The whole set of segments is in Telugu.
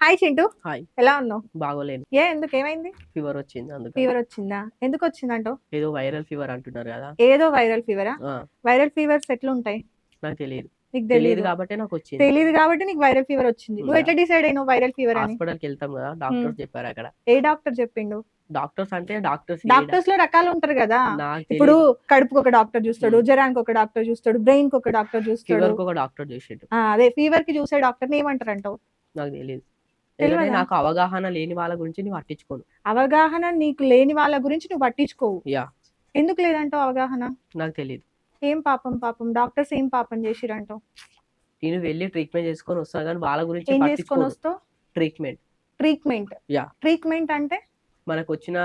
హాయ్ చింటూ హాయ్ ఎలా ఉన్నావు? బాగోలేను. ఏ ఎందుకు ఏమైంది? ఫీవర్ వచ్చింది అందుకు ఫీవర్ వచ్చిందా? ఎందుకు వచ్చిందంటో? ఏదో వైరల్ ఫీవర్ అంటున్నారు కదా. ఏదో వైరల్ ఫీవరా వైరల్ ఫీవర్స్ ఎట్లుంటాయి? నాకు తెలియదు నీకు తెలియదు కాబట్టి నాకు వచ్చింది. తెలియదు కాబట్టి నీకు వైరల్ ఫీవర్ వచ్చింది. నువ్వు ఎట్లా డిసైడ్ అయినావు వైరల్ ఫీవర్ అని? హాస్పిటల్కి వెళ్తాం కదా డాక్టర్స్ చెప్పారు అక్కడ. ఏ డాక్టర్ చెప్పిండు? డాక్టర్స్ అంటే డాక్టర్స్ డాక్టర్స్లో రకాలు ఉంటారు కదా. ఇప్పుడు కడుపుకి ఒక డాక్టర్ చూస్తాడు జ్వరానికి ఒక డాక్టర్ చూస్తాడు బ్రెయిన్కి ఒక డాక్టర్ చూస్తాడు. ఒక డాక్టర్ చేసిండు. అదే ఫీవర్కి చూసే డాక్టర్ ఏమంటారు అంటావు నాకు తెలియదా? ఎందుకంటే నాకు అవగాహన లేని వాళ్ళ గురించి నేను పట్టించుకోను. అవగాహన నీకు లేని వాళ్ళ గురించి నువ్వు పట్టించుకోవు. యా. ఎందుకు లేదంటావు అవగాహన? నాకు తెలియదు ఏం పాపం పాపం? డాక్టర్స్ ఏం పాపం చేసిరంటావు నేను వెళ్ళి ట్రీట్మెంట్ చేసుకొని వస్తాను కానీ వాళ్ళ గురించి ఏం చేసుకొని పట్టించుకోను వస్తావు? Treatment treatment Yeah. ట్రీట్మెంట్ అంటే? మనకు వచ్చిన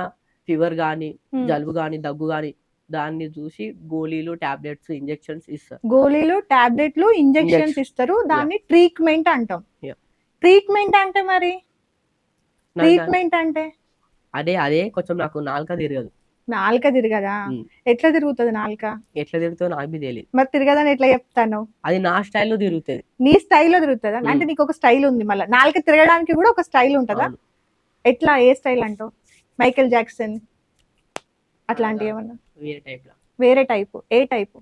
ఫీవర్ కానీ Hmm. జలుబు కానీ దగ్గు కానీ దాన్ని చూసి గోళీలు టాబ్లెట్స్ ఇంజెక్షన్స్ ఇస్తారు. గోళీలు టాబ్లెట్లు ఇంజెక్షన్స్. ఇస్తారు. దాన్ని ట్రీట్మెంట్ అంటాం. Yeah. ట్రీట్మెంట్ అంటే మరి? ట్రీట్మెంట్ అంటే? అదే అదే కొంచెం నాకు నాలుక తిరగదు. నాలుక తిరగదా. ఎట్లా తిరుగుతుంది నాలుక? ఎట్లా తిరుగుతుందో నాకు తెలియదు మరి తిరగదని ఎట్లా చెప్తాను? అది నా స్టైల్లో తిరుగుతుంది. నీ స్టైల్లో తిరుగుతుందా. అంటే నీకు ఒక స్టైల్ ఉంది మళ్ళీ. నాలుక తిరగడానికి కూడా ఒక స్టైల్ ఉంటుందా. ఎట్లా ఏ స్టైల్ అంటావు? Michael Jackson? అట్లాంటివి ఏమన్నా? వేరే టైప్ వేరే టైపు. ఏ టైపు?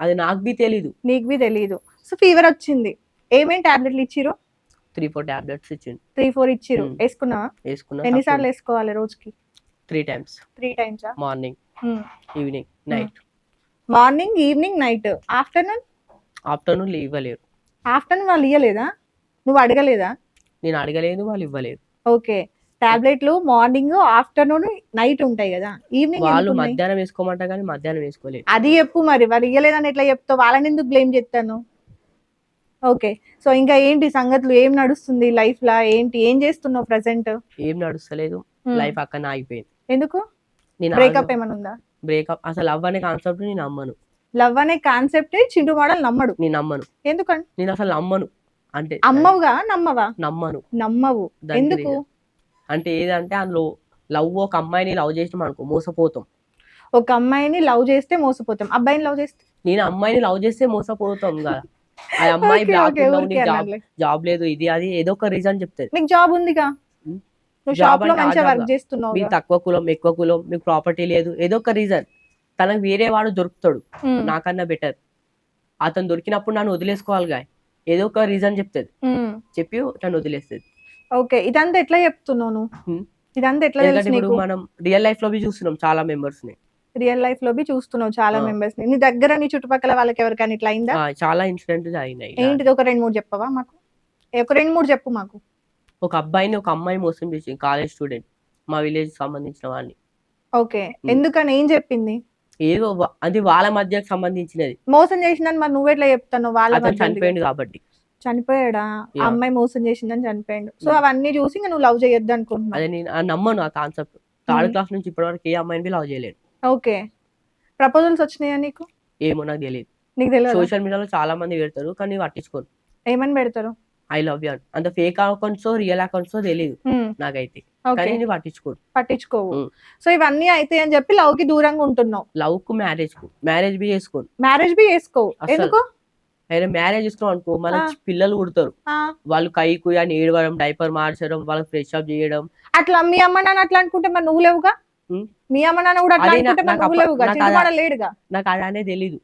అది నాకు బి తెలీదు. నీకు బి తెలియదు సో ఫీవర్ వచ్చింది. ఏమేం టాబ్లెట్లు ఇచ్చిరు త్రీ ఫోర్ టాబ్లెట్స్ ఇచ్చిండు. త్రీ ఫోర్ ఇచ్చిరు. వేసుకున్నావా వేసుకున్నా? ఎన్నిసార్లు వేసుకోవాలి రోజుకి? Three times. Three టైమ్సా? Morning evening night. Morning evening night? Afternoon? Afternoon ఇవ్వలేరు. ఆఫ్టర్నూన్ వాళ్ళు ఇయ్యలేదా? నువ్వు అడగలేదా? నేను అడగలేదు వాళ్ళు ఇవ్వలేరు ఓకే. టాబ్లెట్లు మార్నింగ్ ఆఫ్టర్నూన్ నైట్ ఉంటాయి కదా. ఈవినింగ్ వాళ్ళు మధ్యాహ్నం వేసుకోమంటా కానీ మధ్యాహ్నం వేసుకోలేదు. అది చెప్పు మరి. వాళ్ళు ఇయ్యలేదని ఎట్లా చెప్తావు? వాళ్ళని ఎందుకు బ్లేమ్ చేస్తాను? ఓకే. సో ఇంకా ఏంటి సంగతులు? ఏం నడుస్తుంది లైఫ్ లా ఏంటి? ఏం చేస్తున్నావు ప్రజెంట్? ఏం నడుస్తలేదు. లైఫ్ అక్కడ ఆగిపోయింది. ఎందుకు? నేను బ్రేకప్ ఏమైనా ఉందా బ్రేకప్ అసలు లవ్ అనే కాన్సెప్ట్ నేను నమ్మను. లవ్ అనే కాన్సెప్ట్ చిండు మోడల్ నమ్మడు. నేను నమ్మను. ఎందుకంటే నేను అసలు నమ్మను. అంటే అమ్మవుగా నమ్మవా? నమ్మను. నమ్మవు. ఎందుకు. అంటే ఏదంటే అందులో లవ్ ఒక అమ్మాయిని లవ్ చేసినాం అనుకో మోసపోతాం. ఒక అమ్మాయిని లవ్ చేస్తే మోసపోతాం. అబ్బాయిని లవ్ చేస్తే? నేను అమ్మాయిని లవ్ చేస్తే మోసపోతాం కదా. ఆ అమ్మాయి Okay, ఊరికే జాబ్ లేదు ఇది అది ఏదో ఒక రీజన్ చెప్తుంది నీకు జాబ్ ఉందిగా. నువ్వు Job షాప్లో అంటే ఆ మంచిగా job వర్క్. చేస్తున్నావు తక్కువ కులం ఎక్కువ కులం మీకు ప్రాపర్టీ లేదు ఏదో ఒక రీజన్ తనకు వేరే వాడు దొరుకుతాడు. నాకన్నా బెటర్ అతను దొరికినప్పుడు నన్ను వదిలేసుకోవాలిగా ఏదో ఒక రీజన్ చెప్తుంది. చెప్పి నన్ను వదిలేస్తుంది. ఓకే ఇదంతా ఎట్లా చెప్తున్నావు నువ్వు? Hmm. ఇదంతా ఎట్లా ఎందుకంటే తెలుసు ఇప్పుడు నీకు? మనం రియల్ లైఫ్లో బి చూస్తున్నాం చాలా మెంబర్స్ని. రియల్ లైఫ్లో బి చూస్తున్నావు చాలా. మెంబర్స్ని. నీ దగ్గర నీ చుట్టుపక్కల వాళ్ళకి ఎవరికైనా ఇట్లా అయిందా? చాలా ఇన్సిడెంట్ అయినాయి. ఏంటిది? ఒక రెండు మూడు చెప్పవా మాకు? ఒక రెండు మూడు చెప్పు మాకు. ఒక అబ్బాయిని ఒక అమ్మాయి మోసం చేసింది కాలేజ్ స్టూడెంట్ మా విలేజ్ సంబంధించిన వాడిని. ఓకే. ఎందుకని? ఏం చెప్పింది? ఏదో అది వాళ్ళ మధ్యకు సంబంధించినది. మోసం చేసిందని మరి నువ్వెట్లా చెప్తాను వాళ్ళ. చనిపోయింది కాబట్టి. చనిపోయాడా. అమ్మాయి మోసం చేసిందని చనిపోయాడు. సో. అవన్నీ చూసి నువ్వు లవ్ చేయొద్దు అనుకుంటున్నావు. అదే నేను నమ్మను ఆ కాన్సెప్ట్ థర్డ్. క్లాస్ నుంచి ఇప్పటివరకు ఏ అమ్మాయిని లవ్ చేయలేను ఓకే. ప్రపోజల్స్ వచ్చినాయా నీకు? ఏమో నాకు తెలియదు నీకు తెలియదు సోషల్ మీడియాలో చాలా మంది పెడతారు కానీ పట్టించుకోరు. ఏమని పెడతారు? ఐ లవ్ యూ అంత ఫేక్ అకౌంట్స్ రియల్ అకౌంట్స్ తెలియదు. నాకైతే. కానీ నేను పట్టించుకోరు. పట్టించుకోవు. సో ఇవన్నీ అయితే అని చెప్పి లవ్కి దూరంగా ఉంటున్నావు. లవ్కు మ్యారేజ్కు. మ్యారేజ్ బి చేసుకోను. మ్యారేజ్ బి చేసుకోవు. ఎందుకు? అయినా మ్యారేజ్ చేసుకున్నాం అనుకో మన. పిల్లలు పుడతారు. ఆ, వాళ్ళు కై కుయ్ అని ఏడవడం డైపర్ మార్చడం వాళ్ళకి ఫ్రెష్ అప్ చేయడం. అట్లా మీ అమ్మ నాన్న అట్లా అనుకుంటే మరి నువ్వు లేవుగా. మీ అమ్మ నాన్న కూడా అట్లా అనుకుంటే చిన్నవాడ లేడుగా? నాకు అలానే తెలీదు.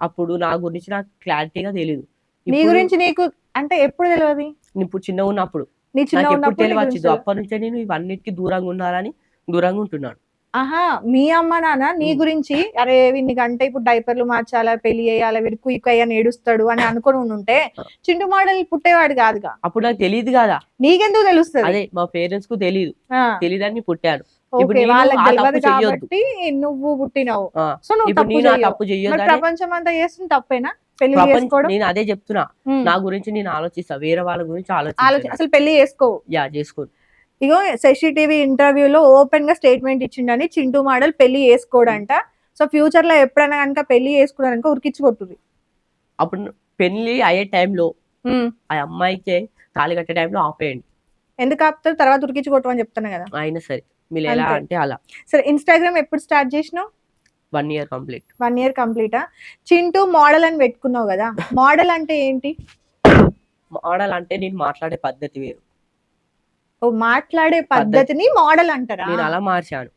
అప్పుడు నా గురించి నాకు క్లారిటీగా తెలీదు. నీ గురించి నీకు అంటే ఎప్పుడు తెలియదు ఇప్పుడు చిన్న ఉన్నప్పుడు. నీ చిన్న ఉన్నప్పుడు తెలియదు. అప్పటి నుంచే నేను ఇవన్నిటికి దూరంగా ఉండాలని దూరంగా ఉంటున్నాను. ఆహా మీ అమ్మ నాన్న నీ. గురించి అరే వీడికి అంటే ఇప్పుడు డైపర్లు మార్చాలా పెళ్ళి చేయాలా వీడు కుయ్యి అని ఏడుస్తాడు అని అనుకుని ఉంటే. చింటు మోడల్ పుట్టేవాడు కాదుగా? అప్పుడు నాకు తెలియదు కదా. నీకెందుకు తెలుస్తుంది? అదే మా పేరెంట్స్కు తెలియదు తెలియదని పుట్టాను. ఇప్పుడు. కాబట్టి నువ్వు పుట్టినావు. సో నువ్వు తప్పు చెయ్యొద్దని ప్రపంచం అంతా చేస్తుంది తప్పేనా? పెళ్ళి చేసుకోవడం? నేను అదే చెప్తున్నా. నా గురించి నేను ఆలోచిస్తా. వేరే వాళ్ళ గురించి ఆలోచించా అసలు పెళ్ళి చేసుకోవు యా చేసుకో ఇగో శశి టీవీ ఇంటర్వ్యూలో ఓపెన్గా స్టేట్మెంట్ ఇచ్చిండని చింటూ మోడల్ పెళ్ళి చేసుకోడంట. సో ఫ్యూచర్లో ఎప్పుడైనా కనుక పెళ్ళి చేసుకున్నారనుకో ఉరికిచ్చి కొట్టుర్రి. అప్పుడు పెళ్ళి అయ్యే టైంలో ఆ అమ్మాయికి తాళి కట్టే టైంలో ఆపేయండి. ఎందుకు ఆపుతారు? తర్వాత ఉరికిచ్చి కొట్టమని చెప్తాను కదా. అయినా సరే. మీరు ఎలా. అంటే అలా. సరే ఇన్స్టాగ్రామ్ ఎప్పుడు స్టార్ట్ చేసినావు? One year complete one year కంప్లీటా Chintu model అని పెట్టుకున్నావు కదా మోడల్ అంటే ఏంటి? మోడల్ అంటే నేను మాట్లాడే పద్ధతి వేరు. ఓ మాట్లాడే పద్ధతిని మోడల్ అంటారా? నేను అలా మార్చాను.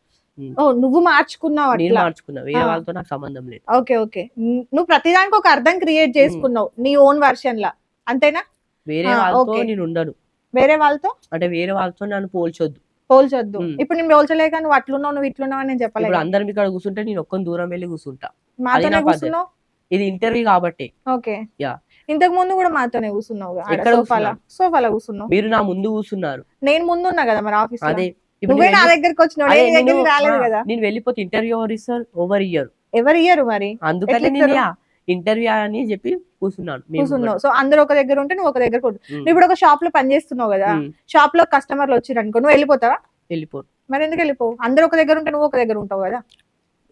ఓ నువ్వు మార్చుకున్నావు నేను మార్చుకున్నా వేరే. వాళ్ళతో నాకు సంబంధం లేదు. Okay okay. నువ్వు ప్రతిదానికి ఒక అర్థం క్రియేట్ చేసుకున్నావు నీ ఓన్ వర్షన్ లా. అంతేనా? వేరే వాళ్ళతో. నేను ఉండను. వేరే వాళ్ళతో? అంటే వేరే వాళ్ళతో నన్ను పోల్చొద్దు. పోల్చొద్దు. ఇప్పుడు నేను పోల్చలేక నువ్వు అట్లున్నావు నువ్వు ఇట్లున్నావు అని నేను ఇప్పుడు చెప్పలేదు అందరం ఇక్కడ కూర్చుంటే నేను ఒక్క దూరం వెళ్ళి కూర్చుంటా. మాతోనే. కూర్చున్నావు? ఇది ఇంటర్వ్యూ కాబట్టి. ఓకే. యా. ఇంతకు ముందు కూడా మాతోనే కూర్చున్నావు సోఫాలో? సోఫాలో కూర్చున్నావు? మీరు నా ముందు కూర్చున్నారు. నేను ముందున్నా కదా మరి ఆఫీస్ అదే. నువ్వే నా దగ్గరికి వచ్చినావు రాలేదు కదా? నేను వెళ్ళిపోతే ఇంటర్వ్యూ ఓవర్ ఇస్తారు? ఓవర్ ఇయ్యరు. ఎవరు ఇయ్యరు మరి? అందుకని? ఇంటర్వ్యూ అని చెప్పి కూర్చున్నాను కూర్చున్నావు సో అందరూ ఒక దగ్గర ఉంటే నువ్వు ఒక దగ్గర నువ్వు ఇప్పుడు ఒక షాప్లో పని చేస్తున్నావు కదా షాప్లో కస్టమర్లు వచ్చారు అనుకో నువ్వు వెళ్ళిపోతావా? వెళ్ళిపోరు మరి ఎందుకు వెళ్ళిపోవు? అందరూ ఒక దగ్గర ఉంటే నువ్వు ఒక దగ్గర ఉంటావు కదా.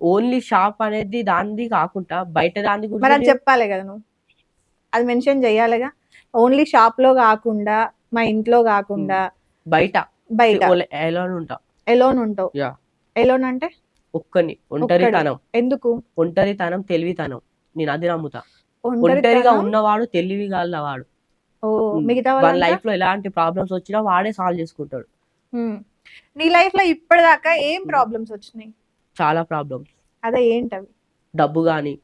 ఓన్లీ షాప్ అనేది దానిది కాకుండా బయట దాని గురించి చెప్పాలి కదా నువ్వు. అది మెన్షన్ చెయ్యాలిగా ఓన్లీ షాప్లో కాకుండా మా ఇంట్లో కాకుండా బయట. బయట. ఎలా ఉంటా. ఎలోన్ ఉంటావు. యా. ఎలోన్ అంటే? ఒక్కని ఒంటరితనం. ఎందుకు? ఒంటరితనం తెలివితనం. నేను అది నమ్ముతా? ఒంటరిగా ఉన్నవాడు తెలివి వాడు వాళ్ళ? లైఫ్లో ఎలాంటి ప్రాబ్లమ్స్ వచ్చినా వాడే సాల్వ్ చేసుకుంటాడు. నీ లైఫ్లో ఇప్పటిదాకా ఏం ప్రాబ్లమ్స్ వచ్చినాయి చాలా ప్రాబ్లమ్స్ అదే ఏంటవి డబ్బు గాని.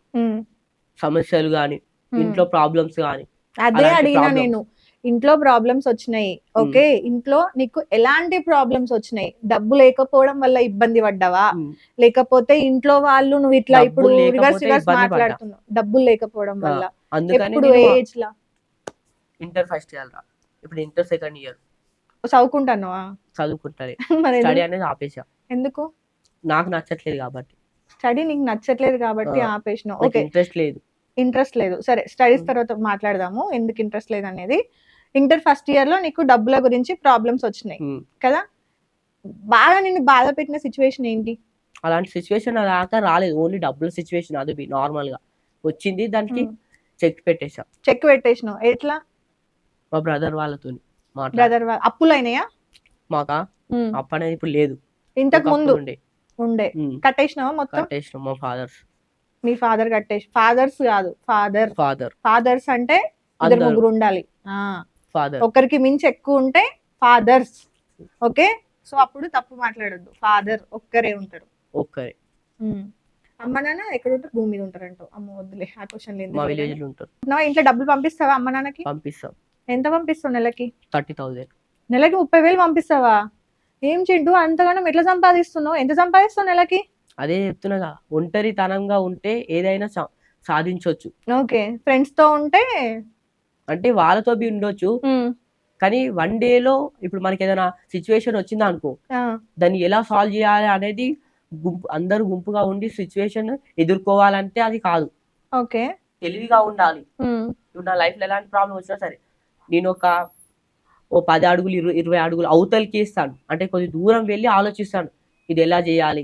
సమస్యలు గాని. ఇంట్లో ప్రాబ్లమ్స్ గాని అదే అడిగినా. నేను ఇంట్లో ప్రాబ్లమ్స్ వచ్చినాయి. ఓకే ఇంట్లో నీకు ఎలాంటి ప్రాబ్లమ్స్ వచ్చినాయి? డబ్బు లేకపోవడం వల్ల ఇబ్బంది పడ్డావా? లేకపోతే ఇంట్లో వాళ్ళు నువ్వు ఇట్లా ఇప్పుడు రివర్స్ రివర్స్. మాట్లాడుతున్నావు. డబ్బులు లేకపోవడం వల్ల. ఎప్పుడు ఏజ్ లా ఇంటర్ ఫస్ట్ ఇయర్ ఇప్పుడు ఇంటర్ సెకండ్ ఇయర్ చదువుకుంటాను మరి స్టడీ? అనేది ఆపేసా ఎందుకు? నాకు నచ్చట్లేదు కాబట్టి. స్టడీ నీకు నచ్చట్లేదు కాబట్టి ఆ. ఆపేసినావు. నాకు ఓకే. ఇంట్రెస్ట్ లేదు. ఇంట్రెస్ట్ లేదు. సరే స్టడీస్. తర్వాత మాట్లాడదాము. ఎందుకు ఇంట్రెస్ట్ లేదు అనేది ఇంటర్ ఫస్ట్ ఇయర్లో నీకు డబ్బుల గురించి ప్రాబ్లమ్స్ వచ్చినాయి కదా? బాగా నిన్ను బాధ పెట్టిన సిచ్యువేషన్ ఏంటి? అలాంటి సిచ్యువేషన్ దాకా రాలేదు. ఓన్లీ డబ్బుల సిచ్యువేషన్ అది నార్మల్గా. వచ్చింది దానికి చెక్ పెట్టేసా చెక్ పెట్టేసినావు. ఎట్లా? మా బ్రదర్ వాళ్ళతో బ్రదర్ అప్పులు అయినాయా మాకా? అప్పు అనేది ఇప్పుడు లేదు. ఇంతకు ముందు? ఉండే. ఉండే కట్టేసినావా మొత్తం? కట్టేసినాం మా ఫాదర్స్ మీ ఫాదర్ కట్టేసి ఫాదర్స్ కాదు ఫాదర్ ఫాదర్ ఫాదర్స్ అంటే ఇద్దరు ముగ్గురు ఉండాలి. ఆ. ఫాదర్ ఒకరికి మించి ఎక్కువ ఉంటే ఫాదర్స్ ఓకే సో అప్పుడు తప్పు మాట్లాడొద్దు. ఫాదర్ ఒక్కరే ఉంటారు. ఒక్కరే. ఉమ్. అమ్మ నాన్న ఎక్కడ ఉంటారు భూమి మీద ఉంటారంట. అమ్మ వద్దులే ఆ క్వశ్చన్ లేదు మా విలేజ్లో ఉంటారు. ఇంట్లో డబ్బులు పంపిస్తావా అమ్మ నాన్నకి? పంపిస్తాం. ఎంత పంపిస్తావు నెలకి? Thirty thousand. నెలకి ముప్పై వేలు పంపిస్తావా? ఏం చింటూ అంతగానం ఎట్లా సంపాదిస్తున్నావు? ఎంత సంపాదిస్తావు నెలకి? అదే చెప్తున్నాగా ఒంటరితనంగా ఉంటే ఏదైనా సా- సాధించొచ్చు. ఓకే ఫ్రెండ్స్తో ఉంటే అంటే వాళ్ళతో బి ఉండొచ్చు. కానీ వన్లో ఇప్పుడు మనకి ఏదైనా సిచ్యువేషన్ వచ్చింది అనుకో దాన్ని ఎలా సాల్వ్ చేయాలి అనేది గుంపు అందరూ గుంపుగా ఉండి సిచ్యువేషన్ ఎదుర్కోవాలంటే అది కాదు. ఓకే. తెలివిగా ఉండాలి. ఇప్పుడు నా లైఫ్లో ఎలాంటి ప్రాబ్లం వచ్చినా సరే నేను ఒక ఓ పది అడుగులు ఇరవై ఇరవై అడుగులు అవతలకి ఇస్తాను అంటే కొద్ది దూరం వెళ్ళి ఆలోచిస్తాను. ఇది ఎలా చేయాలి?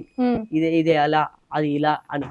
ఇది ఇది ఎలా అది ఇలా అని.